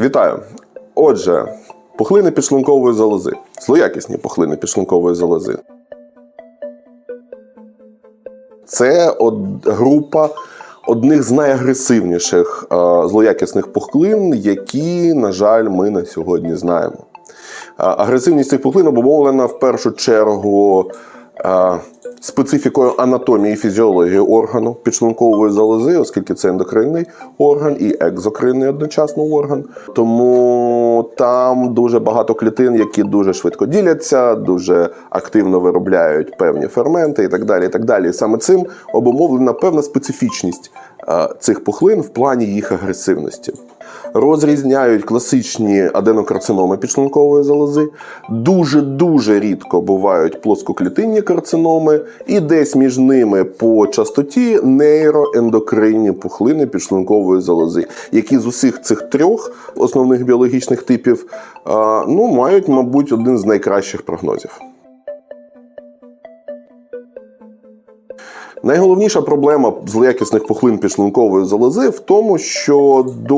Вітаю! Отже, пухлини підшлункової залози. Злоякісні пухлини підшлункової залози. Це од- група одних з найагресивніших е, злоякісних пухлин, які, на жаль, ми на сьогодні знаємо. Е, Агресивність цих пухлин обумовлена в першу чергу специфікою анатомії і фізіології органу підшлункової залози, оскільки це ендокринний орган і екзокринний одночасно орган. Тому там дуже багато клітин, які дуже швидко діляться, дуже активно виробляють певні ферменти і так далі. І так далі. Саме цим обумовлена певна специфічність е, цих пухлин в плані їх агресивності. Розрізняють класичні аденокарциноми підшлункової залози. Дуже дуже рідко бувають плоскоклітинні карциноми, і десь між ними по частоті нейроендокринні пухлини підшлункової залози, які з усіх цих трьох основних біологічних типів ну, мають, мабуть, один з найкращих прогнозів. Найголовніша проблема злоякісних пухлин підшлункової залози в тому, що до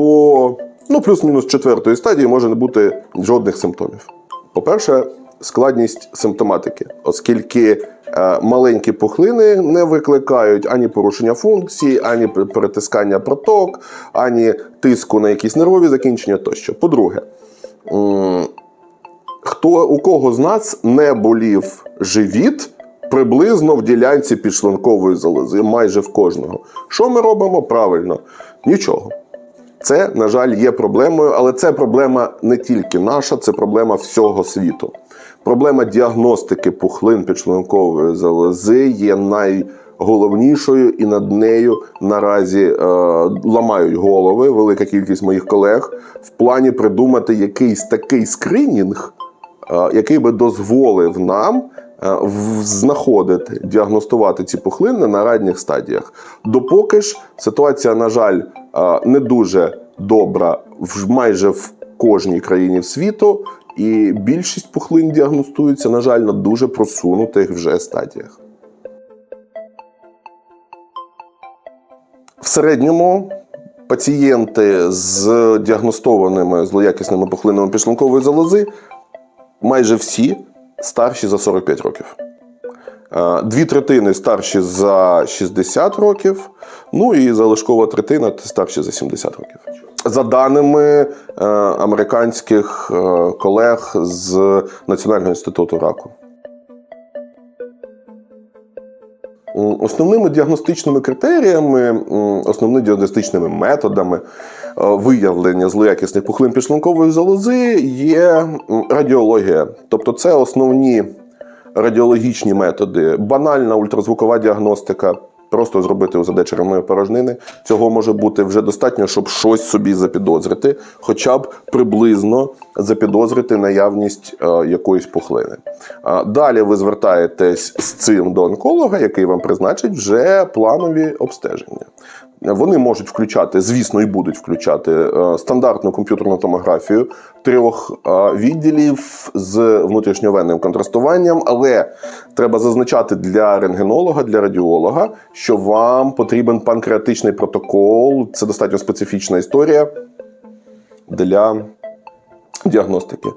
ну, плюс-мінус четвертої стадії може не бути жодних симптомів. По-перше, складність симптоматики, оскільки е, маленькі пухлини не викликають ані порушення функції, ані перетискання проток, ані тиску на якісь нервові закінчення тощо. По-друге, хто у кого з нас не болів живіт приблизно в ділянці підшлункової залози, майже в кожного. Що ми робимо правильно? Нічого. Це, на жаль, є проблемою, але це проблема не тільки наша, це проблема всього світу. Проблема діагностики пухлин підшлункової залози є найголовнішою, і над нею наразі е, ламають голови велика кількість моїх колег в плані придумати якийсь такий скринінг, е, який би дозволив нам знаходити, діагностувати ці пухлини на ранніх стадіях. Допоки ж ситуація, на жаль, е, не дуже добра в майже в кожній країні світу, і більшість пухлин діагностуються, на жаль, на дуже просунутих вже стадіях. В середньому пацієнти з діагностованими злоякісними пухлинами підшлункової залози майже всі старші за 45 років. Е, Дві третини старші за 60 років, ну і залишкова третина старші за 70 років. За даними е, американських е, колег з Національного інституту раку. Основними діагностичними критеріями, основними діагностичними методами е, виявлення злоякісних пухлин підшлункової залози є радіологія. Тобто це основні радіологічні методи, банальна ультразвукова діагностика. Просто зробити у черевної порожнини. Цього може бути вже достатньо, щоб щось собі запідозрити, хоча б приблизно запідозрити наявність е, якоїсь пухлини. Далі ви звертаєтесь з цим до онколога, який вам призначить вже планові обстеження. Вони можуть включати, звісно, і будуть включати е, стандартну комп'ютерну томографію трьох е, відділів з внутрішньовенним контрастуванням, але треба зазначати для рентгенолога, для радіолога, що вам потрібен панкреатичний протокол. Це достатньо специфічна історія для діагностики.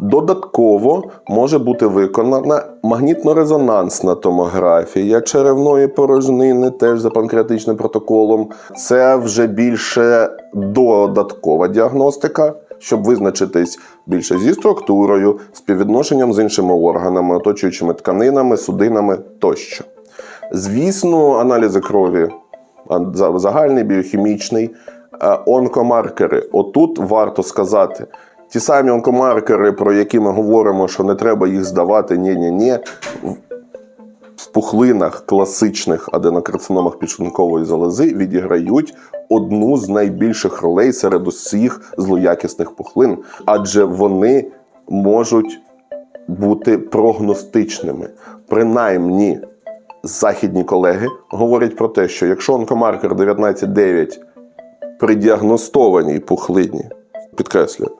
Додатково може бути виконана магнітно-резонансна томографія черевної порожнини, теж за панкреатичним протоколом. Це вже більше додаткова діагностика, щоб визначитись більше зі структурою, співвідношенням з іншими органами, оточуючими тканинами, судинами тощо. Звісно, аналізи крові за- загальний, біохімічний, е, онкомаркери. Отут варто сказати. Ті самі онкомаркери, про які ми говоримо, що не треба їх здавати, ні-ні-ні. В пухлинах класичних аденокарциномах підшлункової залози відіграють одну з найбільших ролей серед усіх злоякісних пухлин, адже вони можуть бути прогностичними. Принаймні, західні колеги говорять про те, що якщо онкомаркер 19.9 при діагностованій пухлині, підкреслюю,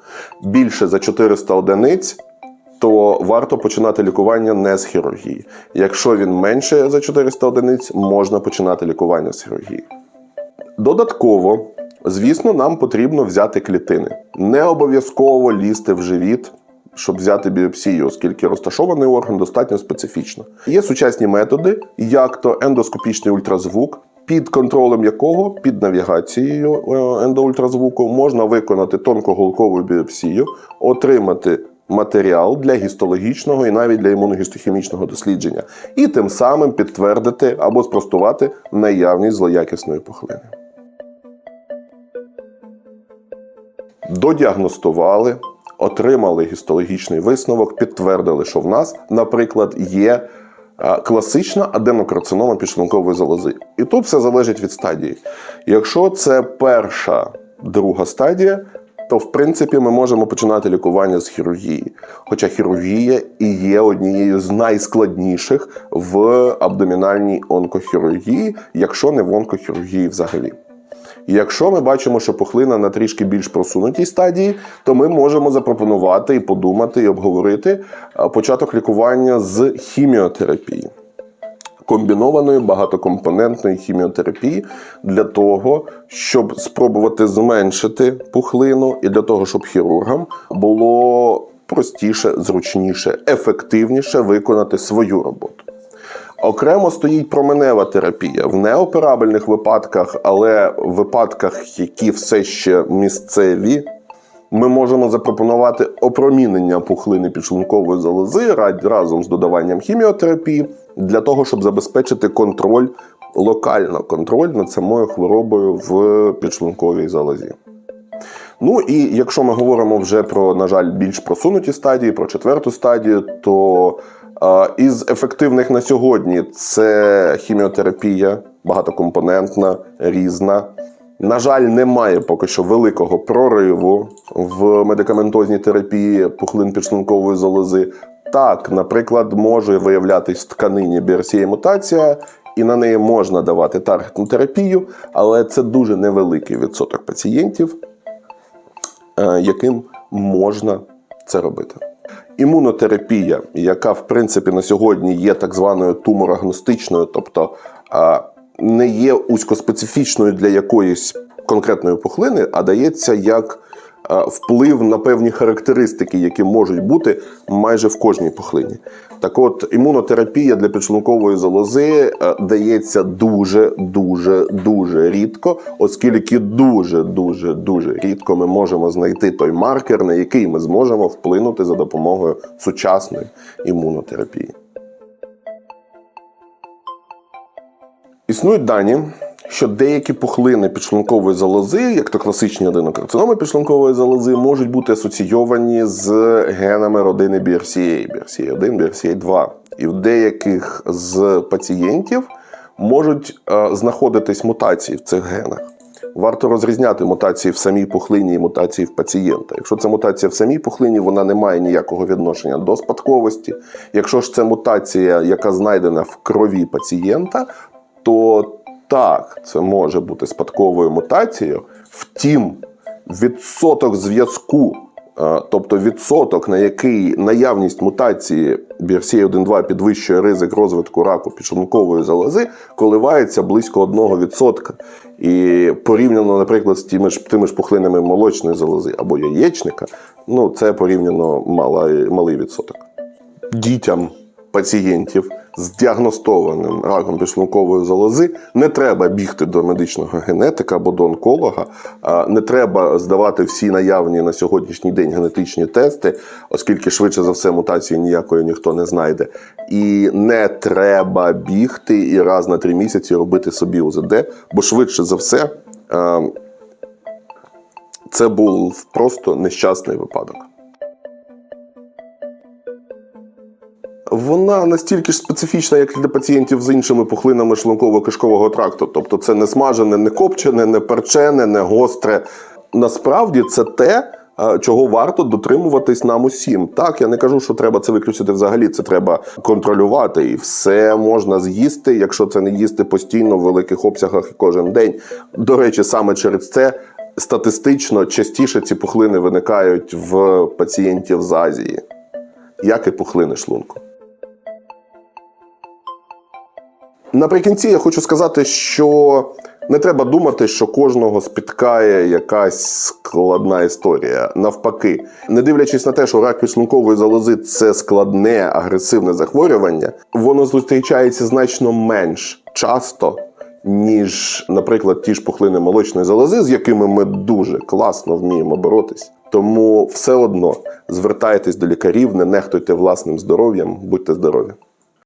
більше за 400 одиниць, то варто починати лікування не з хірургії. Якщо він менше за 400 одиниць, можна починати лікування з хірургії. Додатково Звісно, нам потрібно взяти клітини. Не обов'язково лізти в живіт, щоб взяти біопсію, оскільки розташований орган достатньо специфічно. Є сучасні методи, як то ендоскопічний ультразвук, під контролем якого? Під навігацією е, ендоультразвуку. Можна виконати тонкоголкову біопсію, отримати матеріал для гістологічного і навіть для імуногістохімічного дослідження, і тим самим підтвердити або спростувати наявність злоякісної пухлини. Додіагностували, отримали гістологічний висновок, підтвердили, що в нас, наприклад, є класична аденокарцинома підшлункової залози. І тут все залежить від стадії. Якщо це перша, друга стадія, то в принципі ми можемо починати лікування з хірургії. Хоча хірургія і є однією з найскладніших в абдомінальній онкохірургії, якщо не в онкохірургії взагалі. Якщо ми бачимо, що пухлина на трішки більш просунутій стадії, то ми можемо запропонувати і подумати, і обговорити е, початок лікування з хіміотерапії. Комбінованої багатокомпонентної хіміотерапії для того, щоб спробувати зменшити пухлину, і для того, щоб хірургам було простіше, зручніше, ефективніше виконати свою роботу. Окремо стоїть променева терапія в неоперабельних випадках, але в випадках, які все ще місцеві, ми можемо запропонувати опромінення пухлини підшлункової залози ра- разом з додаванням хіміотерапії для того, щоб забезпечити контроль локально контроль над самою хворобою в підшлунковій залозі. Ну і якщо ми говоримо вже про, на жаль, більш просунуті стадії, про четверту стадію, то із ефективних на сьогодні це хіміотерапія багатокомпонентна, різна. На жаль, немає поки що великого прориву в медикаментозній терапії пухлин підшлункової залози. Так, наприклад, може виявлятись тканині BRCA мутація, і на неї можна давати таргетну терапію, але це дуже невеликий відсоток пацієнтів, яким можна це робити. Імунотерапія, яка в принципі на сьогодні є так званою туморагностичною, тобто е, не є узькоспецифічною для якоїсь конкретної пухлини, а дається як е, вплив на певні характеристики, які можуть бути майже в кожній пухлині. Так от, імунотерапія для підшлункової залози е, дається дуже, дуже, дуже рідко, оскільки дуже, дуже, дуже рідко ми можемо знайти той маркер, на який ми зможемо вплинути за допомогою сучасної імунотерапії. Існують дані, що деякі пухлини підшлункової залози, як то класичні аденокарциноми підшлункової залози, можуть бути асоційовані з генами родини BRCA, BRCA1, BRCA2. І в деяких з пацієнтів можуть е, знаходитись мутації в цих генах. Варто розрізняти мутації в самій пухлині і мутації в пацієнта. Якщо це мутація в самій пухлині, вона не має ніякого відношення до спадковості. Якщо ж це мутація, яка знайдена в крові пацієнта, то так, це може бути спадковою мутацією. Втім, відсоток зв'язку, е, тобто відсоток, на який наявність мутації BRCA1-2 підвищує ризик розвитку раку підшлункової залози, коливається близько 1%. І порівняно, наприклад, з тими ж тими ж пухлинами молочної залози або яєчника, ну це порівняно мала, малий відсоток. Дітям пацієнтів з діагностованим раком підшлункової залози не треба бігти до медичного генетика або до онколога. Не треба здавати всі наявні на сьогоднішній день генетичні тести, оскільки швидше за все мутації ніякої ніхто не знайде. І не треба бігти і раз на три місяці робити собі УЗД, бо швидше за все це був просто нещасний випадок. Вона настільки ж специфічна, як і для пацієнтів з іншими пухлинами шлунково-кишкового тракту. Тобто це не смажене, не копчене, не перчене, не гостре. Насправді це те, е, чого варто дотримуватись нам усім. Так, я не кажу, що треба це виключити взагалі. Це треба контролювати, і все можна з'їсти, якщо це не їсти постійно в великих обсягах і кожен день. До речі, саме через це статистично частіше ці пухлини виникають в пацієнтів з Азії, як і пухлини шлунку. Наприкінці я хочу сказати, що Не треба думати, що кожного спіткає якась складна історія. Навпаки, не дивлячись на те, що рак підшлункової залози це складне агресивне захворювання, воно зустрічається значно менш часто, ніж, наприклад, ті ж пухлини молочної залози, з якими ми дуже класно вміємо боротись. Тому все одно звертайтесь до лікарів, не нехтуйте власним здоров'ям, будьте здорові.